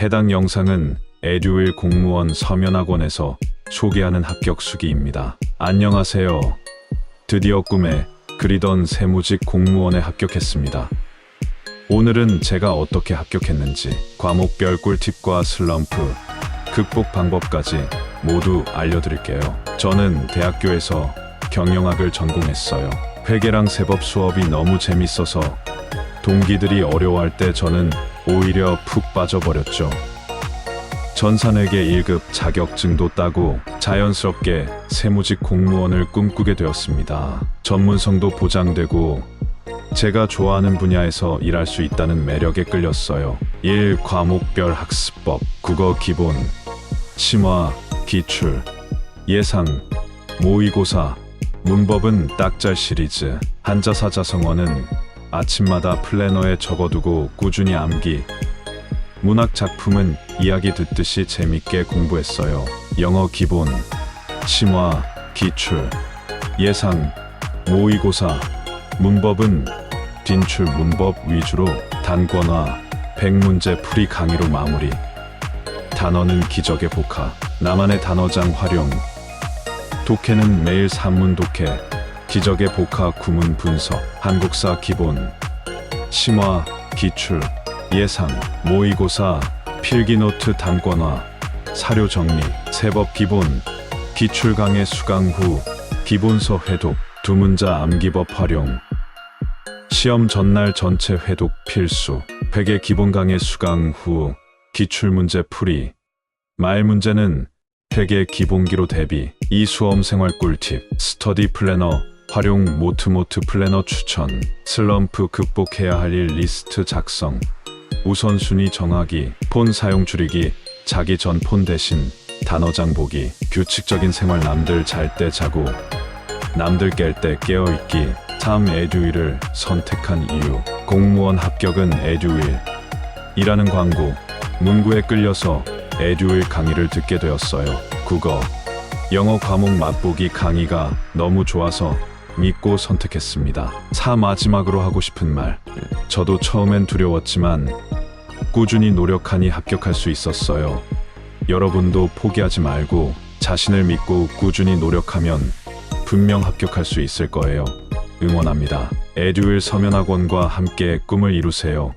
해당 영상은 에듀윌 공무원 서면학원에서 소개하는 합격 수기입니다. 안녕하세요. 드디어 꿈에 그리던 세무직 공무원에 합격했습니다. 오늘은 제가 어떻게 합격했는지 과목별 꿀팁과 슬럼프, 극복 방법까지 모두 알려드릴게요. 저는 대학교에서 경영학을 전공했어요. 회계랑 세법 수업이 너무 재밌어서 동기들이 어려워할 때 저는 오히려 푹 빠져버렸죠. 전산회계 1급 자격증도 따고 자연스럽게 세무직 공무원을 꿈꾸게 되었습니다. 전문성도 보장되고 제가 좋아하는 분야에서 일할 수 있다는 매력에 끌렸어요. 1. 과목별 학습법, 국어 기본, 심화, 기출, 예상, 모의고사, 문법은 딱잘 시리즈, 한자사자성어는 아침마다 플래너에 적어두고 꾸준히 암기, 문학 작품은 이야기 듣듯이 재밌게 공부했어요. 영어 기본, 심화, 기출, 예상, 모의고사, 문법은 뒷출 문법 위주로 단권화, 백문제 풀이 강의로 마무리. 단어는 기적의 복화, 나만의 단어장 활용. 독해는 매일 산문 독해, 기적의 복화 구문 분석, 한국사 기본, 심화, 기출, 예상, 모의고사, 필기노트 단권화, 사료 정리, 세법 기본, 기출 강의 수강 후, 기본서 회독, 두 문자 암기법 활용, 시험 전날 전체 회독 필수, 회계 기본 강의 수강 후, 기출 문제 풀이, 말 문제는 회계 기본기로 대비, 이 수험 생활 꿀팁, 스터디 플래너, 활용 모트모트 플래너 추천, 슬럼프 극복해야 할 일 리스트 작성, 우선순위 정하기, 폰 사용 줄이기, 자기 전 폰 대신 단어장 보기, 규칙적인 생활 남들 잘 때 자고, 남들 깰 때 깨어있기, 3. 에듀윌을 선택한 이유, 공무원 합격은 에듀윌. 이라는 광고, 문구에 끌려서 에듀윌 강의를 듣게 되었어요. 국어, 영어 과목 맛보기 강의가 너무 좋아서 믿고 선택했습니다. 4. 마지막으로 하고 싶은 말. 저도 처음엔 두려웠지만 꾸준히 노력하니 합격할 수 있었어요. 여러분도 포기하지 말고 자신을 믿고 꾸준히 노력하면 분명 합격할 수 있을 거예요. 응원합니다. 에듀윌 서면학원과 함께 꿈을 이루세요.